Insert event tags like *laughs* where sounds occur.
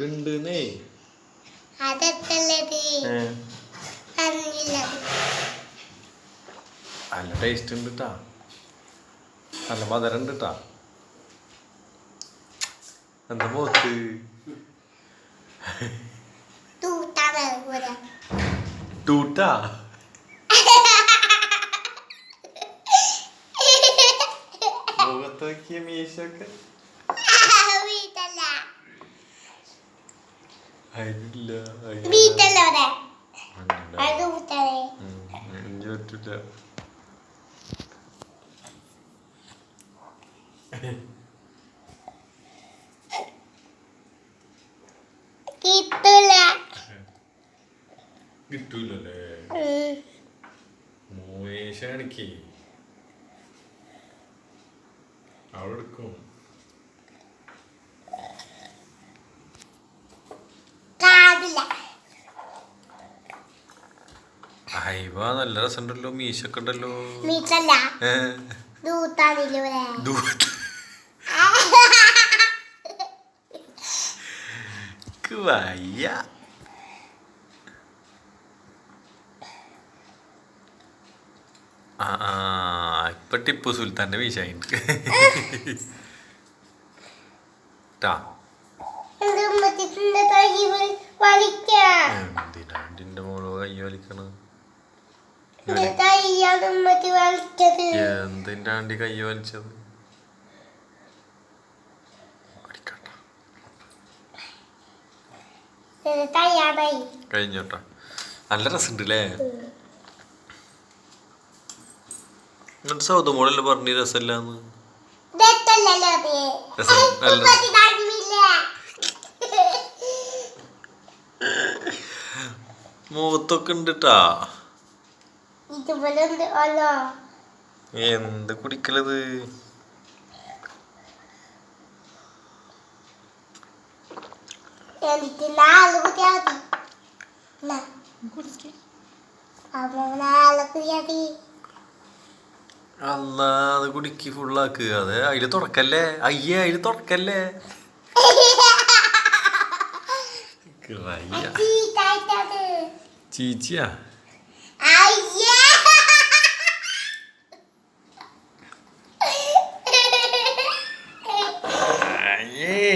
ഉണ്ടെന്നേ നല്ല ടേസ്റ്റ് ഉണ്ട് നല്ല മധുരം ഉണ്ട് എന്താ പോത്ത് ടൂട്ടാ *laughs* മുഖത്ത് നോക്കിയ മീശൊക്കെ അതില്ല എനിക്ക് പറ്റില്ല കിട്ടൂല. കിട്ടൂലല്ലേ. മോശ അവിടെ എടുക്കും. അയവ നല്ല രസമുണ്ടല്ലോ മീശൊക്കെ ഉണ്ടല്ലോ വയ്യ. ആ ഇപ്പൊ ടിപ്പു സുൽത്താന്റെ മീശ എനിക്ക് ട്ടാ എന്തിനാ മോൾ കൈ വലിക്കണ? എന്തിന്റെ ആണ്ടി കൈ വലിച്ചത്? കഴിഞ്ഞോട്ടാ. നല്ല രസമുണ്ട് അല്ലേ എന്നിട്ട് സൗദ മോളല്ലേ പറഞ്ഞ രസമില്ലാന്ന്. മുഖത്തൊക്കെ ഉണ്ട് ട്ടാ ഇതുപോലെ അല്ലോ എന്ത് കുടിക്കലത്? എനിക്ക് നാല് കുട്ടിയാ മതി അപ്പൊ നാല് കുട്ടിയാ മതി അല്ല അത് കുടിക്ക് ഫുള്ളാക്ക് അത് അതിൽ തുറക്കല്ലേ അയ്യേ അതിൽ തുറക്കല്ലേ. *laughs* ചീച്ചിയാ അയ്യേ അയ്യേ പൂരിണ്ടാവുന്നത് നല്ല